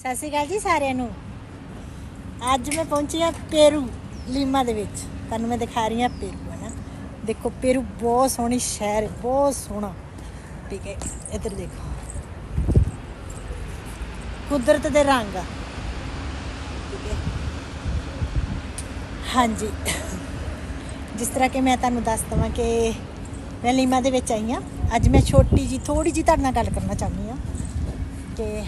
ਸਤਿ ਸ਼੍ਰੀ ਅਕਾਲ ਜੀ ਸਾਰਿਆਂ ਨੂੰ। ਅੱਜ ਮੈਂ ਪਹੁੰਚੀ ਹਾਂ ਪੇਰੂ, ਲੀਮਾ ਦੇ ਵਿੱਚ। ਤੁਹਾਨੂੰ ਮੈਂ ਦਿਖਾ ਰਹੀ ਹਾਂ ਪੇਰੂ, ਹੈ ਨਾ। ਦੇਖੋ, ਪੇਰੂ ਬਹੁਤ ਸੋਹਣੀ ਸ਼ਹਿਰ ਹੈ, ਬਹੁਤ ਸੋਹਣਾ। ਠੀਕ ਹੈ, ਇੱਧਰ ਦੇਖੋ। ਕੁਦਰਤ ਦੇ ਰੰਗ। ਆ ਠੀਕ ਹੈ। ਹਾਂਜੀ। ਜਿਸ ਤਰ੍ਹਾਂ ਕਿ ਮੈਂ ਤੁਹਾਨੂੰ ਦੱਸ ਦਵਾਂ ਕਿ ਮੈਂ ਲੀਮਾ ਦੇ ਵਿੱਚ ਆਈ ਹਾਂ। ਅੱਜ ਮੈਂ ਛੋਟੀ ਜੀ ਥੋੜੀ ਜੀ ਤੁਹਾਡੇ ਨਾਲ ਗੱਲ ਕਰਨਾ ਚਾਹੁੰਦੀ ਹਾਂ ਕਿ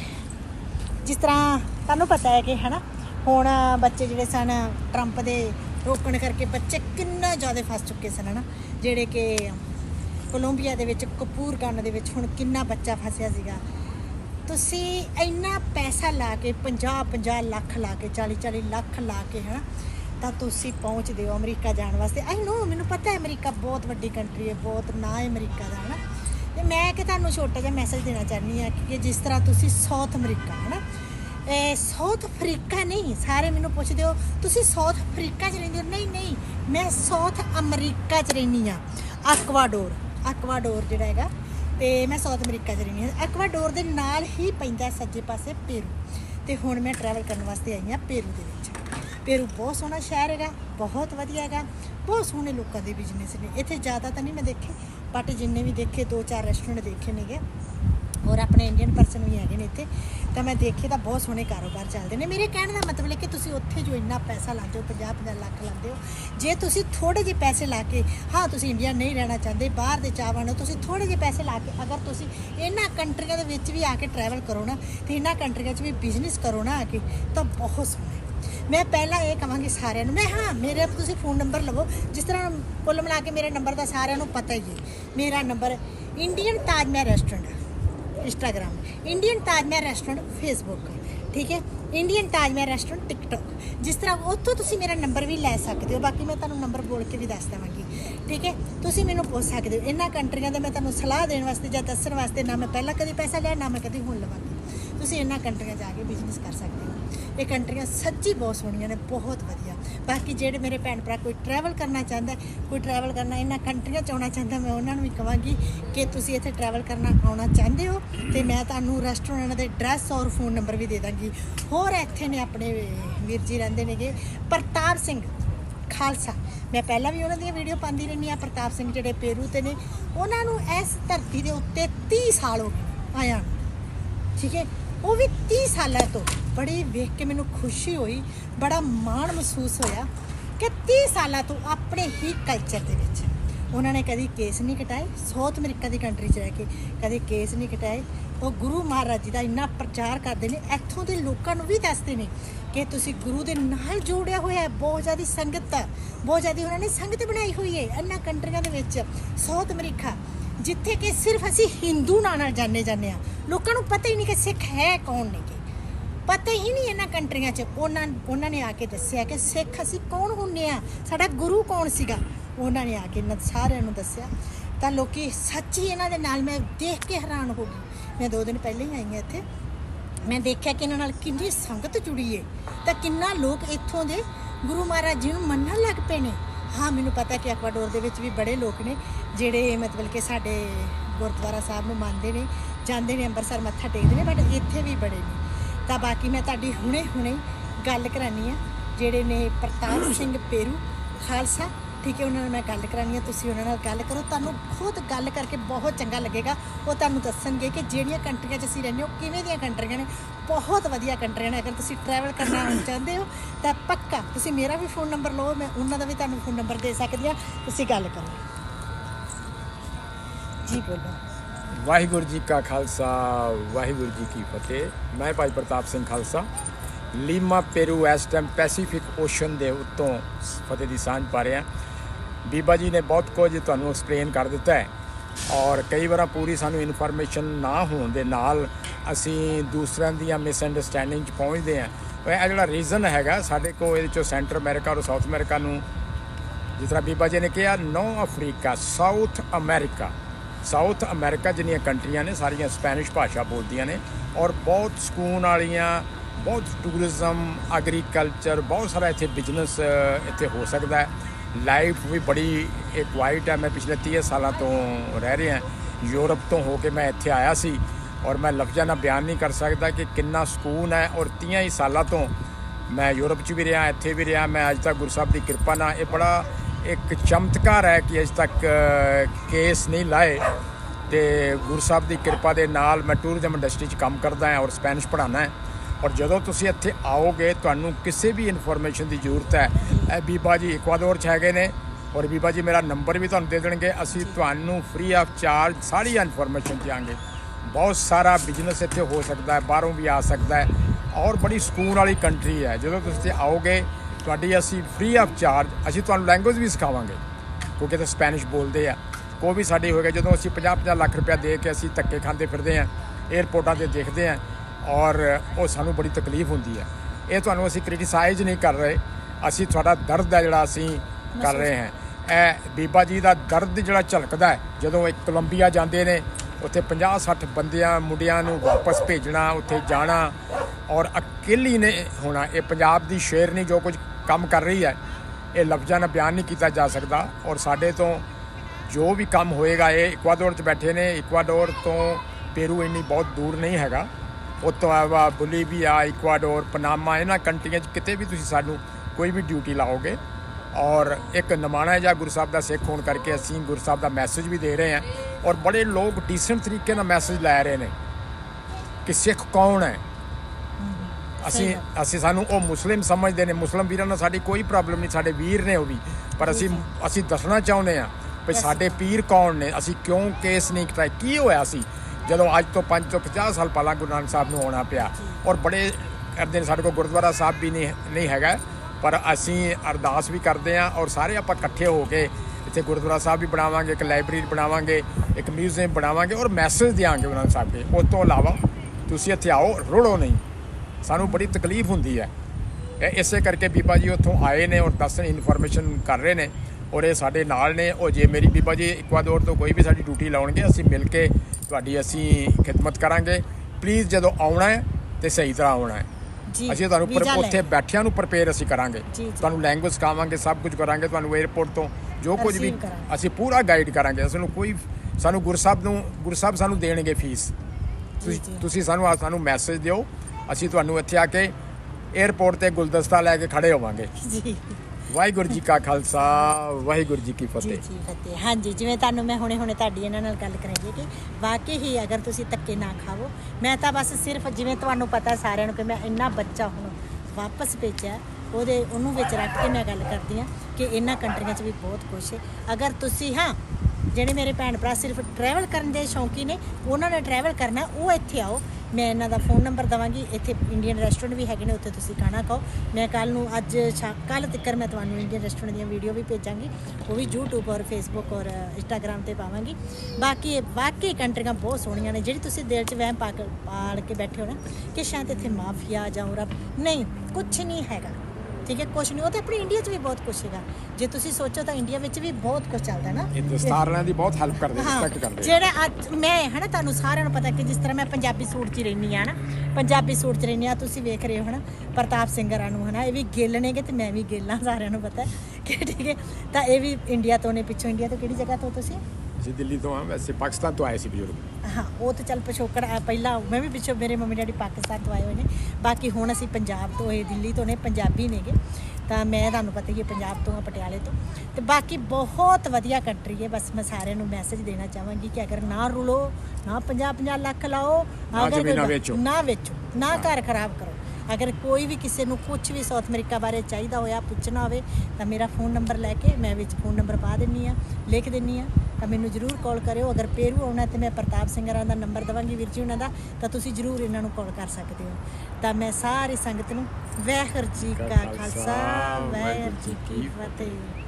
ਜਿਸ ਤਰ੍ਹਾਂ ਤੁਹਾਨੂੰ ਪਤਾ ਹੈ ਕਿ, ਹਨਾ, ਹੁਣ ਬੱਚੇ ਜਿਹੜੇ ਸਨ ਟਰੰਪ ਦੇ ਰੋਕਣ ਕਰਕੇ ਬੱਚੇ ਕਿੰਨਾ ਜ਼ਿਆਦਾ ਫਸ ਚੁੱਕੇ ਸਨ, ਹਨਾ, ਜਿਹੜੇ ਕਿ ਕੋਲੰਬੀਆ ਦੇ ਵਿੱਚ ਕਪੂਰ ਦੇ ਵਿੱਚ ਹੁਣ ਕਿੰਨਾ ਬੱਚਾ ਫਸਿਆ ਸੀਗਾ। ਤੁਸੀਂ ਇੰਨਾ ਪੈਸਾ ਲਾ ਕੇ 50 50 ਲੱਖ ਲਾ ਕੇ 40 40 ਲੱਖ ਲਾ ਕੇ, ਹਨਾ, ਤਾਂ ਤੁਸੀਂ ਪਹੁੰਚਦੇ ਹੋ ਅਮਰੀਕਾ ਜਾਣ ਵਾਸਤੇ। ਆਈ ਨੋ ਮੈਨੂੰ ਪਤਾ ਹੈ ਅਮਰੀਕਾ ਬਹੁਤ ਵੱਡੀ ਕੰਟਰੀ ਹੈ, ਬਹੁਤ ਨਾਂ ਹੈ ਅਮਰੀਕਾ ਦਾ, ਹਨਾ। ਤੇ ਮੈਂ ਕਿ ਤੁਹਾਨੂੰ ਛੋਟਾ ਜਿਹਾ ਮੈਸੇਜ ਦੇਣਾ ਚਾਹਨੀ ਆ ਕਿ ਜਿਸ ਤਰ੍ਹਾਂ ਤੁਸੀਂ ਸਾਊਥ ਅਮਰੀਕਾ ਹਨਾ ਇਹ ਸਾਊਥ ਅਫਰੀਕਾ ਨਹੀਂ, ਸਾਰੇ ਮੈਨੂੰ ਪੁੱਛਦੇ ਹੋ, ਤੁਸੀਂ ਸਾਊਥ ਅਫਰੀਕਾ 'ਚ ਰਹਿੰਦੇ ਹੋ? ਨਹੀਂ ਨਹੀਂ, ਮੈਂ ਸਾਊਥ ਅਮਰੀਕਾ 'ਚ ਰਹਿੰਦੀ ਆ ਐਕਵਾਡੋਰ ਐਕਵਾਡੋਰ ਜਿਹੜਾ ਹੈਗਾ, ਤੇ ਮੈਂ ਸਾਊਥ ਅਮਰੀਕਾ 'ਚ ਰਹਿੰਦੀ ਹਾਂ। ਐਕਵਾਡੋਰ ਦੇ ਨਾਲ ਹੀ ਪੈਂਦਾ ਸੱਜੇ ਪਾਸੇ ਪੇਰੂ। ਤੇ ਹੁਣ ਮੈਂ ਟਰੈਵਲ ਕਰਨ ਵਾਸਤੇ ਆਈ ਹਾਂ ਪੇਰੂ ਦੇ ਵਿੱਚ। ਪੇਰੂ ਬਹੁਤ ਸੋਹਣਾ ਸ਼ਹਿਰ ਹੈਗਾ, ਬਹੁਤ ਵਧੀਆ ਹੈਗਾ, ਬਹੁਤ ਸੋਹਣੇ ਲੋਕਾਂ ਦੇ ਬਿਜ਼ਨਸ ਨੇ। ਇੱਥੇ ਜ਼ਿਆਦਾ ਤਾਂ ਨਹੀਂ ਮੈਂ ਦੇਖੇ ਬਟ ਜਿੰਨੇ ਵੀ ਦੇਖੇ, ਦੋ ਚਾਰ ਰੈਸਟੋਰੈਂਟ ਦੇਖੇ ਨੇਗੇ। ਔਰ ਆਪਣੇ ਇੰਡੀਅਨ ਪਰਸਨ ਵੀ ਹੈਗੇ ਨੇ ਇੱਥੇ, ਤਾਂ ਮੈਂ ਦੇਖੇ ਤਾਂ ਬਹੁਤ ਸੋਹਣੇ ਕਾਰੋਬਾਰ ਚੱਲਦੇ ਨੇ। ਮੇਰੇ ਕਹਿਣ ਦਾ ਮਤਲਬ ਹੈ ਕਿ ਤੁਸੀਂ ਉੱਥੇ ਜੋ ਇੰਨਾ ਪੈਸਾ ਲਾਉਂਦੇ ਹੋ 50 50 ਲੱਖ ਲਾਉਂਦੇ ਹੋ, ਜੇ ਤੁਸੀਂ ਥੋੜੇ ਜਿਹੇ ਪੈਸੇ ਲਾ ਕੇ, ਹਾਂ, ਤੁਸੀਂ ਇੰਡੀਆ ਨਹੀਂ ਰਹਿਣਾ ਚਾਹੁੰਦੇ, ਬਾਹਰ ਦੇ ਚਾਹਵਾਨ ਹੋ ਤੁਸੀਂ ਥੋੜੇ ਜਿਹੇ ਪੈਸੇ ਲਾ ਕੇ, ਅਗਰ ਤੁਸੀਂ ਇਹਨਾਂ ਕੰਟਰੀਆਂ ਦੇ ਵਿੱਚ ਵੀ ਆ ਕੇ ਟਰੈਵਲ ਕਰੋ ਨਾ, ਤੇ ਇਹਨਾਂ ਕੰਟਰੀਆਂ 'ਚ ਵੀ ਬਿਜ਼ਨਸ ਕਰੋ ਨਾ ਆ ਕੇ, ਤਾਂ ਬਹੁਤ ਸੋਹਣਾ ਮੈਂ ਪਹਿਲਾਂ ਇਹ ਕਹਾਂਗੀ ਸਾਰਿਆਂ ਨੂੰ, ਮੈਂ ਹਾਂ, ਮੇਰੇ ਤੁਸੀਂ ਫੋਨ ਨੰਬਰ ਲਵੋ, ਜਿਸ ਤਰ੍ਹਾਂ ਕੁੱਲ ਮਿਲਾ ਕੇ ਮੇਰੇ ਨੰਬਰ ਦਾ ਸਾਰਿਆਂ ਨੂੰ ਪਤਾ ਹੀ ਹੈ। ਮੇਰਾ number Indian Taj Mahal restaurant Instagram Indian Taj Mahal restaurant Facebook ਠੀਕ ਹੈ Indian Taj Mahal restaurant TikTok ਜਿਸ ਤਰ੍ਹਾਂ ਉੱਥੋਂ ਤੁਸੀਂ ਮੇਰਾ ਨੰਬਰ ਵੀ ਲੈ ਸਕਦੇ ਹੋ ਬਾਕੀ ਮੈਂ ਤੁਹਾਨੂੰ ਨੰਬਰ ਬੋਲ ਕੇ ਵੀ ਦੱਸ ਦੇਵਾਂਗੀ ਠੀਕ ਹੈ ਤੁਸੀਂ ਮੈਨੂੰ ਪੁੱਛ ਸਕਦੇ ਹੋ ਇਹਨਾਂ ਕੰਟਰੀਆਂ ਦੇ ਮੈਂ ਤੁਹਾਨੂੰ ਸਲਾਹ ਦੇਣ ਵਾਸਤੇ ਜਾਂ ਦੱਸਣ ਵਾਸਤੇ ਨਾ ਮੈਂ ਪਹਿਲਾਂ ਕਦੀ ਪੈਸਾ ਲਿਆ ਨਾ ਮੈਂ ਕਦੀ ਹੁਣ ਲਵਾਂਗੀ ਤੁਸੀਂ ਇਹਨਾਂ ਕੰਟਰੀਆਂ ਜਾ ਕੇ ਬਿਜ਼ਨਸ ਕਰ ਸਕਦੇ ਹੋ। ਇਹ ਕੰਟਰੀਆਂ ਸੱਚੀ ਬਹੁਤ ਸੋਹਣੀਆਂ ਨੇ, ਬਹੁਤ ਵਧੀਆ। ਬਾਕੀ ਜਿਹੜੇ ਮੇਰੇ ਭੈਣ ਭਰਾ ਕੋਈ ਟਰੈਵਲ ਕਰਨਾ ਚਾਹੁੰਦਾ, ਕੋਈ ਟਰੈਵਲ ਕਰਨਾ ਇਹਨਾਂ ਕੰਟਰੀਆਂ ਚ ਆਉਣਾ ਚਾਹੁੰਦਾ, ਮੈਂ ਉਹਨਾਂ ਨੂੰ ਵੀ ਕਹਾਂਗੀ ਕਿ ਤੁਸੀਂ ਇੱਥੇ ਟਰੈਵਲ ਕਰਨਾ ਆਉਣਾ ਚਾਹੁੰਦੇ ਹੋ ਤੇ ਮੈਂ ਤੁਹਾਨੂੰ ਰੈਸਟੋਰੈਂਟ ਦੇ ਐਡਰੈਸ ਔਰ ਫੋਨ ਨੰਬਰ ਵੀ ਦੇ ਦਾਂਗੀ। ਹੋਰ ਇੱਥੇ ਨੇ ਆਪਣੇ ਵੀਰ ਜੀ ਰਹਿੰਦੇ ਨੇਗੇ, ਪ੍ਰਤਾਪ ਸਿੰਘ ਖਾਲਸਾ। ਮੈਂ ਪਹਿਲਾਂ ਵੀ ਉਹਨਾਂ ਦੀਆਂ ਵੀਡੀਓ ਪਾਉਂਦੀ ਰਹਿੰਦੀ ਆ ਪ੍ਰਤਾਪ ਸਿੰਘ ਜਿਹੜੇ ਪੇਰੂ ਤੇ ਨੇ, ਉਹਨਾਂ ਨੂੰ ਇਸ ਧਰਤੀ ਦੇ ਉੱਤੇ 30 ਸਾਲ ਹੋ ਗਏ ਆਇਆ ਠੀਕ ਹੈ? ਉਹ ਵੀ 30 ਸਾਲਾਂ ਤੋਂ। ਬੜੀ ਵੇਖ ਕੇ ਮੈਨੂੰ ਖੁਸ਼ੀ ਹੋਈ, ਬੜਾ ਮਾਣ ਮਹਿਸੂਸ ਹੋਇਆ ਕਿ 30 ਸਾਲਾਂ ਤੋਂ ਆਪਣੇ ਹੀ ਕਲਚਰ ਦੇ ਵਿੱਚ। ਉਹਨਾਂ ਨੇ ਕਦੀ ਕੇਸ ਨਹੀਂ ਕਟਾਏ ਸਾਊਥ ਅਮਰੀਕਾ ਦੀ ਕੰਟਰੀ 'ਚ ਰਹਿ ਕੇ ਕਦੇ ਕੇਸ ਨਹੀਂ ਕਟਾਏ। ਉਹ ਗੁਰੂ ਮਹਾਰਾਜ ਜੀ ਦਾ ਇੰਨਾ ਪ੍ਰਚਾਰ ਕਰਦੇ ਨੇ, ਇੱਥੋਂ ਦੇ ਲੋਕਾਂ ਨੂੰ ਵੀ ਦੱਸਦੇ ਨੇ ਕਿ ਤੁਸੀਂ ਗੁਰੂ ਦੇ ਨਾਲ ਜੋੜਿਆ ਹੋਇਆ ਹੈ, ਬਹੁਤ ਜ਼ਿਆਦਾ ਸੰਗਤ ਹੈ। ਬਹੁਤ ਜ਼ਿਆਦਾ ਉਹਨਾਂ ਨੇ ਸੰਗਤ ਬਣਾਈ ਹੋਈ ਹੈ, ਇਹਨਾਂ ਕੰਟਰੀਆਂ ਦੇ ਵਿੱਚ। ਸਾਊਥ ਅਮਰੀਕਾ ਜਿੱਥੇ ਕਿ ਸਿਰਫ ਅਸੀਂ ਹਿੰਦੂ ਨਾਂ ਨਾਲ ਜਾਣੇ ਜਾਂਦੇ ਆ ਲੋਕਾਂ ਨੂੰ ਪਤਾ ਹੀ ਨਹੀਂ ਕਿ ਸਿੱਖ ਹੈ ਕੌਣ ਨੇ ਕਿ। ਪਤਾ ਹੀ ਨਹੀਂ ਇਹਨਾਂ ਕੰਟਰੀਆਂ 'ਚ। ਉਹਨਾਂ ਉਹਨਾਂ ਨੇ ਆ ਕੇ ਦੱਸਿਆ ਕਿ ਸਿੱਖ ਅਸੀਂ ਕੌਣ ਹੁੰਨੇ ਆ? ਸਾਡਾ ਗੁਰੂ ਕੌਣ ਸੀਗਾ? ਉਹਨਾਂ ਨੇ ਆ ਕੇ ਇਹਨਾਂ ਸਾਰਿਆਂ ਨੂੰ ਦੱਸਿਆ। ਤਾਂ ਲੋਕੀ ਸੱਚੀ ਇਹਨਾਂ ਦੇ ਨਾਲ ਮੈਂ ਦੇਖ ਕੇ ਹੈਰਾਨ ਹੋ ਗਈ। ਮੈਂ ਦੋ ਦਿਨ ਪਹਿਲਾਂ ਹੀ ਆਈ ਹਾਂ ਇੱਥੇ। ਮੈਂ ਦੇਖਿਆ ਕਿ ਇਹਨਾਂ ਨਾਲ ਕਿੰਨੀ ਸੰਗਤ ਜੁੜੀ ਏ। ਤਾਂ ਕਿੰਨਾ ਲੋਕ ਇੱਥੋਂ ਦੇ ਗੁਰੂ ਮਹਾਰਾਜ ਜੀ ਨੂੰ ਮੰਨਣ ਲੱਗ ਪਏ ਨੇ। ਹਾਂ, ਮੈਨੂੰ ਪਤਾ ਕਿ ਐਕਵਾਡੋਰ ਦੇ ਵਿੱਚ ਵੀ ਬੜੇ ਲੋਕ ਨੇ। ਜਿਹੜੇ ਮਤਲਬ ਕਿ ਸਾਡੇ ਗੁਰਦੁਆਰਾ ਸਾਹਿਬ ਨੂੰ ਮੰਨਦੇ ਨੇ, ਜਾਂਦੇ ਨੇ, ਅੰਮ੍ਰਿਤਸਰ ਮੱਥਾ ਟੇਕਦੇ ਨੇ ਬਟ ਇੱਥੇ ਵੀ ਬੜੇ ਨੇ। ਤਾਂ ਬਾਕੀ ਮੈਂ ਤੁਹਾਡੀ ਹੁਣੇ ਹੁਣੇ ਗੱਲ ਕਰਾਨੀ ਆ, ਜਿਹੜੇ ਨੇ ਪ੍ਰਤਾਪ ਸਿੰਘ ਪੇਰੂ, ਖਾਲਸਾ। ਠੀਕ ਹੈ, ਉਹਨਾਂ ਨਾਲ ਮੈਂ ਗੱਲ ਕਰਾਨੀ ਆ, ਤੁਸੀਂ ਉਹਨਾਂ ਨਾਲ ਗੱਲ ਕਰੋ। ਤੁਹਾਨੂੰ ਖੁਦ ਗੱਲ ਕਰਕੇ ਬਹੁਤ ਚੰਗਾ ਲੱਗੇਗਾ। ਉਹ ਤੁਹਾਨੂੰ ਦੱਸਣਗੇ ਕਿ ਜਿਹੜੀਆਂ ਕੰਟਰੀਆਂ 'ਚ ਅਸੀਂ ਰਹਿੰਦੇ ਹੋ ਕਿਵੇਂ ਦੀਆਂ ਕੰਟਰੀਆਂ ਨੇ। ਬਹੁਤ ਵਧੀਆ ਕੰਟਰੀਆਂ ਨੇ। ਅਗਰ ਤੁਸੀਂ ਟਰੈਵਲ ਕਰਨਾ ਚਾਹੁੰਦੇ ਹੋ, ਤਾਂ ਪੱਕਾ ਤੁਸੀਂ ਮੇਰਾ ਵੀ ਫੋਨ ਨੰਬਰ ਲਓ, ਮੈਂ ਉਹਨਾਂ ਦਾ ਵੀ ਤੁਹਾਨੂੰ ਫੋਨ ਨੰਬਰ ਦੇ ਸਕਦੀ ਆ ਤੁਸੀਂ ਗੱਲ ਕਰੋ। ਜੀ ਬੋਲੋ। ਵਾਹਿਗੁਰੂ ਜੀ ਕਾ ਖਾਲਸਾ, ਵਾਹਿਗੁਰੂ ਜੀ ਕੀ ਫਤਿਹ। ਮੈਂ ਭਾਈ ਪ੍ਰਤਾਪ ਸਿੰਘ ਖਾਲਸਾ। ਲੀਮਾ, ਪੇਰੂ, ਇਸ ਟਾਈਮ ਪੈਸੀਫਿਕ ਓਸ਼ਨ ਦੇ ਉੱਤੋਂ ਫਤਿਹ ਦੀ ਸਾਂਝ ਪਾ ਰਿਹਾ। ਬੀਬਾ ਜੀ ਨੇ ਬਹੁਤ ਕੁਝ ਤੁਹਾਨੂੰ ਐਕਸਪਲੇਨ ਕਰ ਦਿੱਤਾ ਹੈ। ਔਰ ਕਈ ਵਾਰਾਂ ਪੂਰੀ ਸਾਨੂੰ ਇਨਫੋਰਮੇਸ਼ਨ ਨਾ ਹੋਣ ਦੇ ਨਾਲ ਅਸੀਂ ਦੂਸਰਿਆਂ ਦੀਆਂ ਮਿਸਅੰਡਰਸਟੈਂਡਿੰਗ 'ਚ ਪਹੁੰਚਦੇ ਹਾਂ। ਇਹ ਜਿਹੜਾ ਰੀਜ਼ਨ ਹੈਗਾ, ਸਾਡੇ ਕੋਲ ਇਹਦੇ ਚੋਂ ਸੈਂਟਰ ਅਮਰੀਕਾ ਔਰ ਸਾਊਥ ਅਮਰੀਕਾ ਨੂੰ ਜਿਸ ਤਰ੍ਹਾਂ ਬੀਬਾ ਜੀ ਨੇ ਕਿਹਾ ਨੌ Africa south America south America ਜਿੰਨੀਆਂ ਕੰਟਰੀਆਂ ਨੇ, ਸਾਰੀਆਂ ਸਪੈਨਿਸ਼ ਭਾਸ਼ਾ ਬੋਲਦੀਆਂ ਨੇ ਔਰ ਬਹੁਤ ਸਕੂਨ ਵਾਲੀਆਂ, ਬਹੁਤ ਟੂਰਿਜ਼ਮ ਐਗਰੀਕਲਚਰ ਬਹੁਤ ਸਾਰਾ ਇੱਥੇ ਬਿਜ਼ਨਸ ਇੱਥੇ ਹੋ ਸਕਦਾ ਹੈ। ਲਾਈਫ ਵੀ ਬੜੀ ਇੱਕ ਵਾਈਟ ਹੈ। ਮੈਂ ਪਿਛਲੇ 30 ਸਾਲਾਂ ਤੋਂ ਰਹਿ ਰਿਹਾ ਯੂਰਪ ਤੋਂ ਹੋ ਕੇ ਮੈਂ ਇੱਥੇ ਆਇਆ ਸੀ ਔਰ ਮੈਂ ਲਫ਼ਜ਼ਾਂ ਨਾਲ ਬਿਆਨ ਨਹੀਂ ਕਰ ਸਕਦਾ ਕਿ ਕਿੰਨਾ ਸਕੂਨ ਹੈ ਔਰ 30 ਹੀ ਸਾਲਾਂ ਤੋਂ ਮੈਂ ਯੂਰਪ 'ਚ ਵੀ ਰਿਹਾ, ਇੱਥੇ ਵੀ ਰਿਹਾ। ਮੈਂ ਅੱਜ ਤੱਕ ਗੁਰੂ ਸਾਹਿਬ ਦੀ ਕਿਰਪਾ ਨਾਲ ਇਹ ਬੜਾ ਇੱਕ ਚਮਤਕਾਰ ਹੈ ਕਿ ਅਜੇ ਤੱਕ ਕੇਸ ਨਹੀਂ ਲਾਏ ਤੇ ਗੁਰੂ ਸਾਹਿਬ ਦੀ ਕਿਰਪਾ ਦੇ ਨਾਲ ਮੈਂ ਟੂਰਿਜ਼ਮ ਇੰਡਸਟਰੀ 'ਚ ਕੰਮ ਕਰਦਾ ਹਾਂ ਔਰ ਸਪੈਨਿਸ਼ ਪੜ੍ਹਾਉਣਾ ਹੈ। ਔਰ ਜਦੋਂ ਤੁਸੀਂ ਇੱਥੇ ਆਓਗੇ, ਤੁਹਾਨੂੰ ਕਿਸੇ ਵੀ ਇਨਫੋਰਮੇਸ਼ਨ ਦੀ ਜ਼ਰੂਰਤ ਹੈ, ਇਹ ਬੀਬਾ ਜੀ ਇਕਵਾਡੋਰ 'ਚ ਹੈਗੇ ਨੇ ਔਰ ਬੀਬਾ ਜੀ ਮੇਰਾ ਨੰਬਰ ਵੀ ਤੁਹਾਨੂੰ ਦੇ ਦੇਣਗੇ। ਅਸੀਂ ਤੁਹਾਨੂੰ ਫ੍ਰੀ ਆਫ ਚਾਰਜ ਸਾਰੀ ਇਨਫੋਰਮੇਸ਼ਨ ਦਿਆਂਗੇ। ਬਹੁਤ ਸਾਰਾ ਬਿਜ਼ਨਸ ਇੱਥੇ ਹੋ ਸਕਦਾ ਹੈ, ਬਾਹਰੋਂ ਵੀ ਆ ਸਕਦਾ ਹੈ ਔਰ ਬੜੀ ਸਕੂਨ ਵਾਲੀ ਕੰਟਰੀ ਹੈ। ਜਦੋਂ ਤੁਸੀਂ ਇੱਥੇ ਆਓਗੇ ਤੁਹਾਡੀ ਅਸੀਂ ਫ੍ਰੀ ਆਫ ਚਾਰਜ ਅਸੀਂ ਤੁਹਾਨੂੰ ਲੈਂਗੁਏਜ ਵੀ ਸਿਖਾਵਾਂਗੇ। ਕਿਉਂਕਿ ਤਾਂ ਸਪੈਨਿਸ਼ ਬੋਲਦੇ ਆ। ਕੋਈ ਵੀ ਸਾਡੇ ਹੋਏਗਾ, ਜਦੋਂ ਅਸੀਂ 50-50 ਲੱਖ ਰੁਪਇਆ ਦੇ ਕੇ ਅਸੀਂ ਧੱਕੇ ਖਾਂਦੇ ਫਿਰਦੇ ਆ 에ਅਰਪੋਰਟਾਂ ਤੇ ਦੇਖਦੇ ਆ, ਔਰ ਉਹ ਸਾਨੂੰ ਬੜੀ ਤਕਲੀਫ ਹੁੰਦੀ ਹੈ ਇਹ ਤੁਹਾਨੂੰ ਅਸੀਂ ਕ੍ਰਿਟਿਸਾਈਜ਼ ਨਹੀਂ ਕਰ ਰਹੇ। ਅਸੀਂ ਤੁਹਾਡਾ ਦਰਦ ਹੈ ਜਿਹੜਾ ਅਸੀਂ ਕਰ ਰਹੇ ਹਾਂ। ਇਹ ਬੀਬਾ ਜੀ ਦਾ ਦਰਦ ਜਿਹੜਾ ਝਲਕਦਾ ਹੈ, ਜਦੋਂ ਇਹ ਕੋਲੰਬੀਆ ਜਾਂਦੇ ਨੇ, ਉੱਥੇ 50-60 ਬੰਦਿਆਂ, ਮੁੰਡਿਆਂ ਨੂੰ ਵਾਪਸ ਭੇਜਣਾ, ਉੱਥੇ ਜਾਣਾ, ਔਰ ਅਕੇਲੀ ਨੇ ਹੋਣਾ। ਇਹ ਪੰਜਾਬ ਦੀ ਸ਼ੇਰਨੀ ਜੋ ਕੁਝ ਕੰਮ ਕਰ ਰਹੀ ਹੈ, ਇਹ ਲਫ਼ਜ਼ਾਂ ਨਾਲ ਬਿਆਨ ਨਹੀਂ ਕੀਤਾ ਜਾ ਸਕਦਾ ਔਰ ਸਾਡੇ ਤੋਂ ਜੋ ਵੀ ਕੰਮ ਹੋਏਗਾ, ਇਹ ਇਕਵਾਡੋਰ 'ਚ ਬੈਠੇ ਨੇ ਇਕਵਾਡੋਰ ਤੋਂ ਪੇਰੂ ਇੰਨੀ ਬਹੁਤ ਦੂਰ ਨਹੀਂ ਹੈਗਾ। ਉਤੋਂ ਆਵਾ ਬੋਲੀਵੀਆ ਇਕਵਾਡੋਰ ਪਨਾਮਾ, ਇਹਨਾਂ ਕੰਟਰੀਆਂ 'ਚ ਕਿਤੇ ਵੀ ਤੁਸੀਂ ਸਾਨੂੰ ਕੋਈ ਵੀ ਡਿਊਟੀ ਲਾਓਗੇ ਔਰ ਇੱਕ ਨਮਾਣਾ ਜਾਂ ਗੁਰੂ ਸਾਹਿਬ ਦਾ ਸਿੱਖ ਹੋਣ ਕਰਕੇ ਅਸੀਂ ਗੁਰੂ ਸਾਹਿਬ ਦਾ ਮੈਸੇਜ ਵੀ ਦੇ ਰਹੇ ਹਾਂ ਔਰ ਬੜੇ ਲੋਕ ਡੀਸੈਂਟ ਤਰੀਕੇ ਨਾਲ ਮੈਸੇਜ ਲੈ ਰਹੇ ਨੇ ਕਿ ਸਿੱਖ ਕੌਣ ਹੈ? ਅਸੀਂ ਅਸੀਂ ਸਾਨੂੰ ਉਹ ਮੁਸਲਿਮ ਸਮਝਦੇ ਨੇ ਮੁਸਲਮ ਵੀਰਾਂ ਨਾਲ ਸਾਡੀ ਕੋਈ ਪ੍ਰੋਬਲਮ ਨਹੀਂ ਸਾਡੇ ਵੀਰ ਨੇ ਉਹ ਵੀ। ਪਰ ਅਸੀਂ ਅਸੀਂ ਦੱਸਣਾ ਚਾਹੁੰਦੇ ਆ ਵੀ ਸਾਡੇ ਪੀਰ ਕੌਣ ਨੇ ਅਸੀਂ ਕਿਉਂ ਕੇਸ ਨਹੀਂ ਕੀਤਾ ਕੀ ਹੋਇਆ ਸੀ? ਜਦੋਂ ਅੱਜ ਤੋਂ 5 ਤੋਂ 50 ਸਾਲ ਪਹਿਲਾਂ ਗੁਰੂ ਨਾਨਕ ਸਾਹਿਬ ਨੂੰ ਆਉਣਾ ਪਿਆ ਔਰ ਬੜੇ ਕਰਦੇ ਨੇ ਸਾਡੇ ਕੋਲ ਗੁਰਦੁਆਰਾ ਸਾਹਿਬ ਵੀ ਨਹੀਂ ਨਹੀਂ ਹੈਗਾ। ਪਰ ਅਸੀਂ ਅਰਦਾਸ ਵੀ ਕਰਦੇ ਆ ਔਰ ਸਾਰੇ ਆਪਾਂ ਇਕੱਠੇ ਹੋ ਕੇ ਇੱਥੇ ਗੁਰਦੁਆਰਾ ਸਾਹਿਬ ਵੀ ਬਣਾਵਾਂਗੇ ਇੱਕ ਲਾਇਬ੍ਰੇਰੀ ਬਣਾਵਾਂਗੇ ਇੱਕ ਮਿਊਜ਼ੀਅਮ ਬਣਾਵਾਂਗੇ ਔਰ ਮੈਸੇਜ ਦਿਆਂਗੇ ਉਹਨਾਂ ਸਾਹਿਬ ਦੇ। ਉਸ ਤੋਂ ਇਲਾਵਾ ਤੁਸੀਂ ਇੱਥੇ ਆਓ ਰੁੜੋ ਨਹੀਂ। ਸਾਨੂੰ ਬੜੀ ਤਕਲੀਫ ਹੁੰਦੀ ਹੈ। ਇਸੇ ਕਰਕੇ ਬੀਬਾ ਜੀ ਉੱਥੋਂ ਆਏ ਨੇ ਔਰ ਦੱਸਣ ਇਨਫੋਰਮੇਸ਼ਨ ਕਰ ਰਹੇ ਨੇ ਔਰ ਇਹ ਸਾਡੇ ਨਾਲ ਨੇ। ਉਹ ਜੇ ਮੇਰੀ ਬੀਬਾ ਜੀ ਇਕਵਾਡੋਰ ਤੋਂ ਕੋਈ ਵੀ ਸਾਡੀ ਡਿਊਟੀ ਲਾਉਣਗੇ ਅਸੀਂ ਮਿਲ ਕੇ ਤੁਹਾਡੀ ਅਸੀਂ ਖਿਦਮਤ ਕਰਾਂਗੇ। ਪਲੀਜ਼ ਜਦੋਂ ਆਉਣਾ ਹੈ ਤੇ ਸਹੀ ਤਰ੍ਹਾਂ ਆਉਣਾ ਹੈ। ਅਸੀਂ ਤੁਹਾਨੂੰ ਪਰ। ਉੱਥੇ ਬੈਠਿਆਂ ਨੂੰ ਪ੍ਰਪੇਅਰ ਅਸੀਂ ਕਰਾਂਗੇ। ਤੁਹਾਨੂੰ ਲੈਂਗੁਏਜ ਸਿਖਾਵਾਂਗੇ ਸਭ ਕੁਝ ਕਰਾਂਗੇ ਤੁਹਾਨੂੰ 에ਅਰਪੋਰਟ ਤੋਂ। ਜੋ ਕੁਝ ਵੀ। ਅਸੀਂ ਪੂਰਾ ਗਾਈਡ ਕਰਾਂਗੇ। ਸਾਨੂੰ ਕੋਈ ਸਾਨੂੰ ਗੁਰਸਾਹਿਬ ਨੂੰ ਗੁਰਸਾਹਿਬ ਸਾਨੂੰ ਦੇਣਗੇ ਫੀਸ ਤੁਸੀਂ ਸਾਨੂੰ ਸਾਨੂੰ ਮੈਸੇਜ ਦਿਓ। ਅਸੀਂ ਤੁਹਾਨੂੰ ਇੱਥੇ ਆ ਕੇ 에ਅਰਪੋਰਟ ਤੇ ਗੁਲਦਸਤਾ ਲੈ ਕੇ ਖੜੇ ਹੋਵਾਂਗੇ। ਜੀ। ਵਾਹਿਗੁਰੂ ਜੀ ਕਾ ਖਾਲਸਾ ਵਾਹਿਗੁਰੂ ਜੀ ਕੀ ਜੀ ਫਤਿਹ। ਜੀ ਫਤਿਹ। ਹਾਂਜੀ ਜਿਵੇਂ ਤੁਹਾਨੂੰ ਮੈਂ ਹੁਣੇ ਹੁਣੇ ਤੁਹਾਡੀ ਇਹਨਾਂ ਨਾਲ ਗੱਲ ਕਰਾਂਗੀ ਕਿ ਵਾਕਈ ਹੀ ਅਗਰ ਤੁਸੀਂ ਧੱਕੇ ਨਾ ਖਾਵੋ ਮੈਂ ਤਾਂ ਬਸ ਸਿਰਫ ਜਿਵੇਂ ਤੁਹਾਨੂੰ ਪਤਾ ਸਾਰਿਆਂ ਨੂੰ ਕਿ ਮੈਂ ਇੰਨਾ ਬੱਚਾ ਹੁਣ ਵਾਪਸ ਭੇਜਿਆ ਉਹਦੇ ਉਹਨੂੰ ਵਿੱਚ ਰੱਖ ਕੇ ਮੈਂ ਗੱਲ ਕਰਦੀ ਆ ਕਿ ਇਹਨਾਂ ਕੰਟਰੀਆਂ 'ਚ ਵੀ ਬਹੁਤ ਕੁਛ ਹੈ। ਅਗਰ ਤੁਸੀਂ ਹਾਂ ਜਿਹੜੇ ਮੇਰੇ ਭੈਣ ਭਰਾ ਸਿਰਫ ਟਰੈਵਲ ਕਰਨ ਦੇ ਸ਼ੌਂਕੀ ਨੇ, ਉਹਨਾਂ ਨੇ ਟਰੈਵਲ ਕਰਨਾ, ਉਹ ਇੱਥੇ ਆਓ। ਮੈਂ ਇਹਨਾਂ ਦਾ ਫੋਨ ਨੰਬਰ ਦਵਾਂਗੀ, ਇੱਥੇ ਇੰਡੀਅਨ ਰੈਸਟੋਰੈਂਟ ਵੀ ਹੈਗੇ ਨੇ, ਉੱਥੇ ਤੁਸੀਂ ਖਾਣਾ ਖਾਓ। ਮੈਂ ਕੱਲ ਨੂੰ ਅੱਜ ਕੱਲ ਤੱਕਰ ਮੈਂ ਤੁਹਾਨੂੰ ਇੰਡੀਅਨ ਰੈਸਟੋਰੈਂਟ ਦੀਆਂ ਵੀਡੀਓ ਵੀ ਭੇਜਾਂਗੀ, ਉਹ ਵੀ YouTube ਔਰ Facebook ਔਰ Instagram ਤੇ ਪਾਵਾਂਗੀ। ਬਾਕੀ ਬਾਕੀ ਕੰਟਰੀਆਂ ਬਹੁਤ ਸੋਹਣੀਆਂ ਨੇ, ਜਿਹੜੀ ਤੁਸੀਂ ਦਿਲ 'ਚ ਵਹਿਮ ਪਾ ਕੇ, ਪਾਲ ਕੇ ਬੈਠੇ ਹੋ ਨਾ ਕਿ ਸ਼ਾਇਦ ਇੱਥੇ ਮਾਫੀਆ ਜਾਂ ਉਰਾ ਨਹੀਂ ਕੁਝ ਨਹੀਂ ਹੈਗਾ। ਠੀਕ ਹੈ ਕੁਝ ਨਹੀਂ ਉਹ ਤਾਂ ਆਪਣੀ ਇੰਡੀਆ 'ਚ ਵੀ ਬਹੁਤ ਕੁਝ ਹੈਗਾ। ਜੇ ਤੁਸੀਂ ਸੋਚੋ ਤਾਂ ਇੰਡੀਆ ਵਿੱਚ ਵੀ ਬਹੁਤ ਕੁਝ ਚੱਲਦਾ ਨਾ। ਹਿੰਦੁਸਤਾਨ ਦੀ ਬਹੁਤ ਹੈਲਪ ਕਰਦੇ ਰਿਸਪੈਕਟ ਕਰਦੇ। ਜਿਹੜਾ ਅੱਜ ਮੈਂ ਹਨਾ ਤੁਹਾਨੂੰ ਸਾਰਿਆਂ ਨੂੰ ਪਤਾ ਕਿ ਜਿਸ ਤਰ੍ਹਾਂ ਮੈਂ ਪੰਜਾਬੀ ਸੂਟ 'ਚ ਹੀ ਰਹਿੰਦੀ ਆ ਨਾ ਪੰਜਾਬੀ ਸੂਟ 'ਚ ਰਹਿੰਦੀ ਆ ਤੁਸੀਂ ਵੇਖ ਰਹੇ ਹੋ ਹਨਾ ਪ੍ਰਤਾਪ ਸਿੰਘਰਾਂ ਨੂੰ ਹਨਾ ਇਹ ਵੀ ਗਿੱਲ ਨੇਗੇ ਤੇ ਮੈਂ ਵੀ ਗਿੱਲਾਂ ਸਾਰਿਆਂ ਨੂੰ ਪਤਾ ਹੈ ਕਿ ਠੀਕ ਹੈ। ਤਾਂ ਇਹ ਵੀ ਇੰਡੀਆ ਤੋਂ ਨੇ ਪਿੱਛੋਂ ਇੰਡੀਆ ਤੋਂ ਕਿਹੜੀ ਜਗ੍ਹਾ ਤੋਂ ਤੁਸੀਂ? ਅਸੀਂ ਦਿੱਲੀ ਤੋਂ ਆ ਵੈਸੇ ਪਾਕਿਸਤਾਨ ਤੋਂ ਆਏ ਸੀ ਬਜ਼ੁਰਗ। ਹਾਂ ਉਹ ਤਾਂ ਚੱਲ ਪਿਛੋਕੜ ਆ, ਪਹਿਲਾਂ ਮੈਂ ਵੀ ਪਿੱਛੋਂ ਮੇਰੇ ਮੰਮੀ ਡੈਡੀ ਪਾਕਿਸਤਾਨ ਤੋਂ ਆਏ ਹੋਏ ਨੇ। ਬਾਕੀ ਹੁਣ ਅਸੀਂ ਪੰਜਾਬ ਤੋਂ ਇਹ ਦਿੱਲੀ ਤੋਂ ਨੇ ਪੰਜਾਬੀ ਨੇਗੇ। ਤਾਂ ਮੈਂ ਤੁਹਾਨੂੰ ਪਤਾ ਹੀ ਹੈ ਪੰਜਾਬ ਤੋਂ ਆ ਪਟਿਆਲੇ ਤੋਂ। ਤੇ ਬਾਕੀ ਬਹੁਤ ਵਧੀਆ ਕੰਟਰੀ ਹੈ। ਬਸ ਮੈਂ ਸਾਰਿਆਂ ਨੂੰ ਮੈਸੇਜ ਦੇਣਾ ਚਾਹਾਂਗੀ ਕਿ ਅਗਰ ਨਾ ਰੁਲੋ ਨਾ 50 50 ਲੱਖ ਲਾਓ ਨਾ ਜ਼ਮੀਨਾਂ ਵੇਚੋ। ਨਾ ਵੇਚੋ ਨਾ ਘਰ ਖਰਾਬ ਕਰੋ। ਅਗਰ ਕੋਈ ਵੀ ਕਿਸੇ ਨੂੰ ਕੁਝ ਵੀ ਸਾਊਥ ਅਮਰੀਕਾ ਬਾਰੇ ਚਾਹੀਦਾ ਹੋਇਆ ਪੁੱਛਣਾ ਹੋਵੇ ਤਾਂ ਮੇਰਾ ਫੋਨ ਨੰਬਰ ਲੈ ਕੇ ਮੈਂ ਵਿੱਚ ਫੋਨ ਨੰਬਰ ਪਾ ਦਿੰਨੀ ਆ ਲਿਖ ਦਿੰਨੀ ਆ ਤਾਂ ਮੈਨੂੰ ਜਰੂਰ ਕਾਲ ਕਰਿਓ। ਅਗਰ ਪੇਰੂ ਆਉਣਾ ਤੇ ਮੈਂ ਪ੍ਰਤਾਪ ਸਿੰਘਰਾਂ ਦਾ ਨੰਬਰ ਦਵਾਂਗੀ ਵੀਰ ਜੀ ਉਹਨਾਂ ਦਾ ਤਾਂ ਤੁਸੀਂ ਜਰੂਰ ਇਹਨਾਂ ਨੂੰ ਕਾਲ ਕਰ ਸਕਦੇ ਹੋ। ਤਾਂ ਮੈਂ ਸਾਰੀ ਸੰਗਤ ਨੂੰ ਵਾਹਿਗੁਰੂ ਜੀ ਕਾ ਖਾਲਸਾ ਵਾਹਿਗੁਰੂ ਜੀ ਕੀ ਫਤਿਹ।